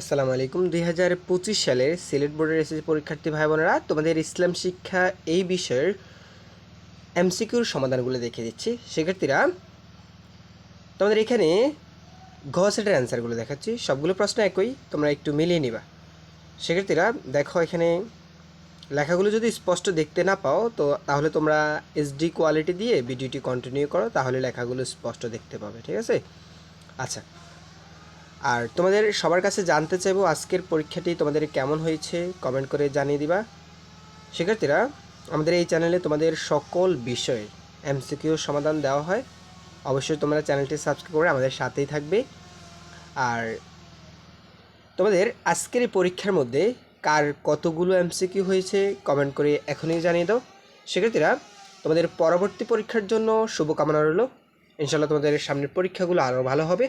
আসসালামু আলাইকুম। দুই হাজার পঁচিশ সালের সিলেট বোর্ডের এসএসসি পরীক্ষার্থী ভাই বোনেরা তোমাদের ইসলাম শিক্ষা এই বিষয়ের এমসিকিউর সমাধানগুলো দেখিয়ে দিচ্ছি। শিক্ষার্থীরা, তোমাদের এখানে ঘ সেটের অ্যান্সারগুলো দেখাচ্ছি। সবগুলো প্রশ্ন একই, তোমরা একটু মিলিয়ে নিবা। শিক্ষার্থীরা, দেখো এখানে লেখাগুলো যদি স্পষ্ট দেখতে না পাও, তো তাহলে তোমরা এইচডি কোয়ালিটি দিয়ে ভিডিওটি কন্টিনিউ করো, তাহলে লেখাগুলো স্পষ্ট দেখতে পাবে, ঠিক আছে? আচ্ছা আর তোমাদের সবার কাছে জানতে চাইব আজকের পরীক্ষাটি তোমাদের কেমন হয়েছে? কমেন্ট করে জানিয়ে দিবা। শিক্ষার্থীরা, আমাদের এই চ্যানেলে তোমাদের সকল বিষয়ে এমসিকিউ সমাধান দেওয়া হয়। অবশ্যই তোমরা চ্যানেলটি সাবস্ক্রাইব করে আমাদের সাথেই থাকবে। আর তোমাদের আজকের এই পরীক্ষার মধ্যে কার কতগুলো এমসিকিউ হয়েছে কমেন্ট করে এখনই জানিয়ে দাও। শিক্ষার্থীরা, তোমাদের পরবর্তী পরীক্ষার জন্য শুভকামনা রইল। ইনশাল্লাহ তোমাদের সামনের পরীক্ষাগুলো আরও ভালো হবে।